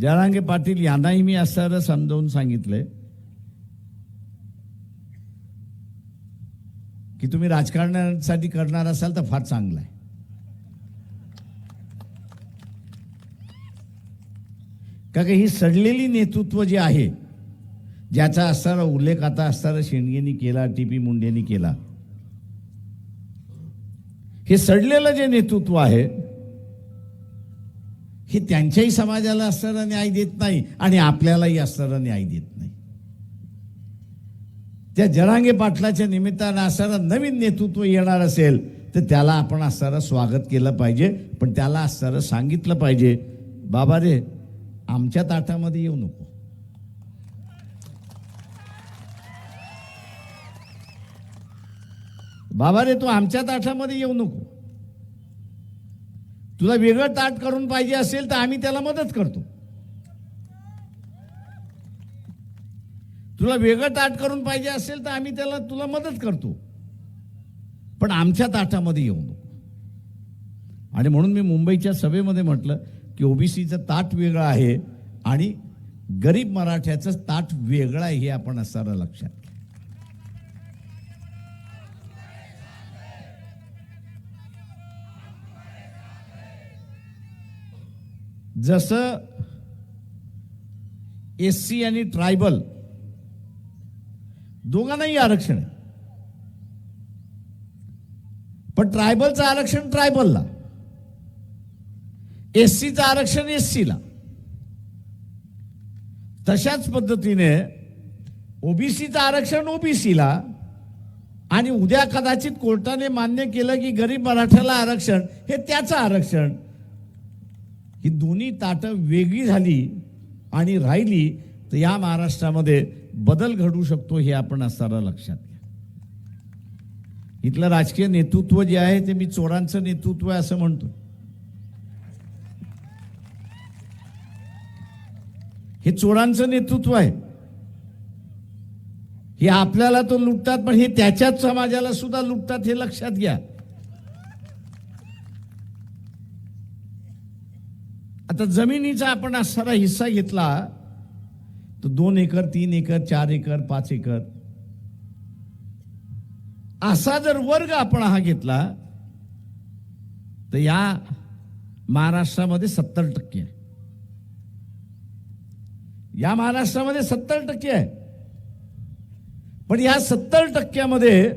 जरांगे पाटील यांनाही मी असं समजावून सांगितलंय की तुम्ही राजकारणासाठी करणार असाल तर फार चांगलं आहे. का की ही सडलेली नेतृत्व जे आहे ज्याचा असणारा उल्लेख आता असणारा शेंडगेनी केला टी पी मुंडेनी केला हे सडलेलं जे नेतृत्व आहे हे त्यांच्याही समाजाला असणारा न्याय देत नाही आणि आपल्यालाही असणारा न्याय देत नाही. त्या जरांगे पाटलाच्या निमित्तानं असणारं नवीन नेतृत्व येणार असेल तर त्याला आपण असणारं स्वागत केलं पाहिजे पण त्याला असणारं सांगितलं पाहिजे. बाबा रे आमच्या ताटामध्ये येऊ नको. बाबा रे तू आमच्या ताटामध्ये येऊ नको. तुला वेगळं ताट करून पाहिजे असेल तर आम्ही त्याला मदत करतो. तुला वेगळं ताट करून पाहिजे असेल तर आम्ही त्याला तुला मदत करतो. पण आमच्या ताटामध्ये येऊ नको. आणि म्हणून मी मुंबईच्या सभेमध्ये म्हटलं की ओबीसीचं ताट वेगळं आहे आणि गरीब मराठ्याचं ताट वेगळं आहे हे आपण असणारं लक्षात जसं एस सी आणि ट्रायबल दोघांनाही आरक्षण आहे. पण ट्रायबलचं आरक्षण ट्रायबलला. एस सीचं आरक्षण एस सीला तशाच पद्धतीने ओबीसीचं आरक्षण ओबीसीला आणि उद्या कदाचित कोर्टाने मान्य केलं की गरीब मराठ्याला आरक्षण हे त्याचं आरक्षण. ही दोन्ही ताटं वेगळी झाली आणि राहिली तर या महाराष्ट्रामध्ये बदल घडू शकतो हे आपण असताना लक्षात घ्या. इथलं राजकीय नेतृत्व जे आहे ते मी चोरांचं नेतृत्व आहे असं म्हणतो. हे चोरांचं नेतृत्व आहे. हे आपल्याला तो लुटतात पण हे त्याच्याच समाजाला सुद्धा लुटतात हे लक्षात घ्या. आता जमिनीचा आपण सारा हिस्सा घेतला तर दोन एकर तीन एकर चार एकर पाच एकर. असा जर वर्ग आपण हा घेतला तर या महाराष्ट्रामध्ये सत्तर टक्के आहे. या महाराष्ट्रामध्ये सत्तर टक्के आहे. पण या सत्तर टक्क्यामध्ये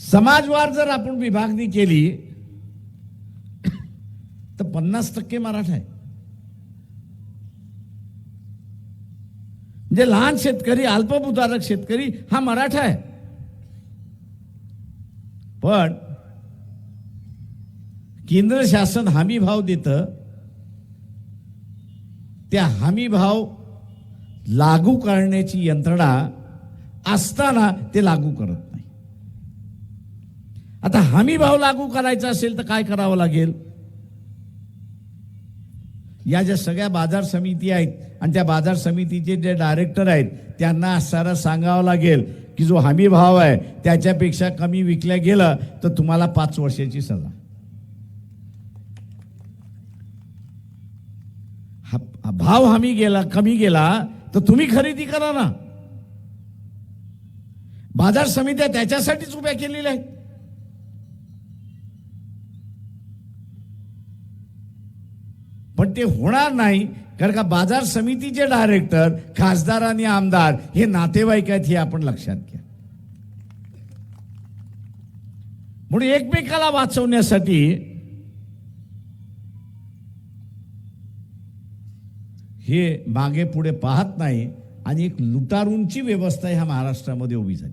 समाजवार जर आपण विभागणी केली तर पन्नास टक्के मराठा आहे. म्हणजे लहान शेतकरी अल्पभूधारक शेतकरी हा मराठा आहे. पण केंद्र शासन हमी भाव देतं त्या हमी भाव लागू करण्याची यंत्रणा असताना ते लागू करत नाही. आता हमी भाव लागू करायचा असेल तर काय करावं लागेल? या ज्या सगळ्या बाजार समिती आहेत आणि त्या बाजार समितीचे जे डायरेक्टर आहेत त्यांना सारं सांगावं लागेल की जो हमी भाव आहे त्याच्यापेक्षा कमी विकल्या गेलं तर तुम्हाला पाच वर्षाची सजा. हा- हा भाव हमी गेला कमी गेला तर तुम्ही खरेदी करा ना. बाजार समित्या त्याच्यासाठीच उभ्या केलेल्या आहेत. पण ते होणार नाही कारण का बाजार समितीचे डायरेक्टर खासदार आणि आमदार हे नातेवाईक आहेत हे आपण लक्षात घ्या. म्हणून एकमेकाला वाचवण्यासाठी हे मागे पुढे पाहत नाही आणि एक लुटारूंची व्यवस्था ह्या महाराष्ट्रामध्ये उभी झाली